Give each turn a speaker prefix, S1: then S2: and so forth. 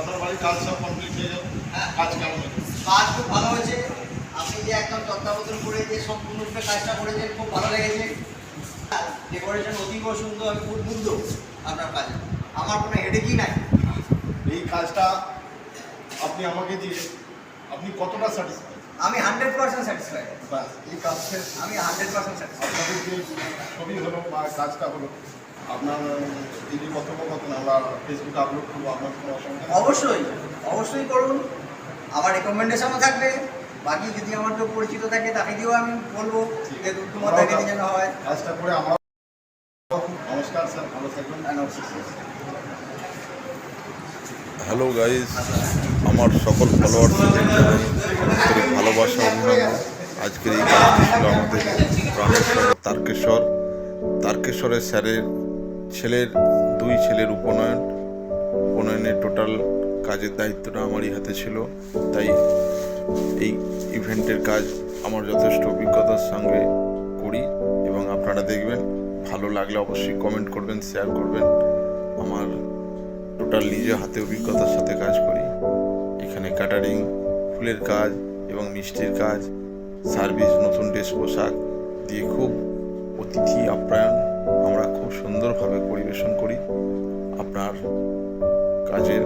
S1: আপনার বাড়ির কাজ সব কমপ্লিট হয়ে যাবে।
S2: হ্যাঁ।
S1: কাজ কেমন?
S2: কাজ খুব ভালো হয়েছে। আপনি যে একদম তত্ত্বাবধান করে যে সম্পূর্ণরূপে কাজটা করেছেন খুব ভালো লেগেছে। ডেকোরেশন অতীব সুন্দর আমি খুব মুগ্ধ আপনার কাজে। আমার কোনো হেডেকই নাই।
S1: এই কাজটা আপনি আমাকে দিয়ে আপনি কতটা স্যাটিসফাই
S2: আমি হান্ড্রেড পার্সেন্ট স্যাটিসফাইড
S1: ব্যাস এই কাজ শেষ।
S2: আমি হান্ড্রেড পার্সেন্ট স্যাটিসফাইড
S1: আপনাদের যে ছবি হলো বা কাজটা হলো। আপনার এই যে কথোপকথন আমরা ফেসবুকে আপলোড করব আপনার কোনো অসুবিধা
S2: অবশ্যই অবশ্যই করুন। আমার রেকমেন্ডেশনও থাকবে। বাকি যদি আমার কেউ পরিচিত থাকে তাকে দিয়েও আমি বলব যে তোমার যেন হয়।
S1: কাজটা করে আমরা নমস্কার স্যার। ভালো থাকবেন।
S3: হ্যালো গাইস আমার সকল ফলোয়ার্সদের জানাই আন্তরিক ভালোবাসা অভিনন্দন। আজকের এই কাজটি ছিল আমাদের তারকেশ্বর। তারকেশ্বরের স্যারের ছেলের দুই ছেলের উপনয়ন। উপনয়নের টোটাল কাজের দায়িত্বটা আমারই হাতে ছিল। তাই এই ইভেন্টের কাজ আমার যথেষ্ট অভিজ্ঞতার সঙ্গে করি এবং আপনারা দেখবেন, ভালো লাগলে অবশ্যই কমেন্ট করবেন শেয়ার করবেন। আমার টোটাল নিজে হাতে অভিজ্ঞতার সাথে কাজ করি। এখানে ক্যাটারিং ফুলের কাজ এবং মিষ্টির কাজ সার্ভিস নতুন ড্রেস পোশাক দিয়ে খুব অতিথি আপ্যায়ন সুন্দরভাবে পরিবেশন করি। আপনার কাজের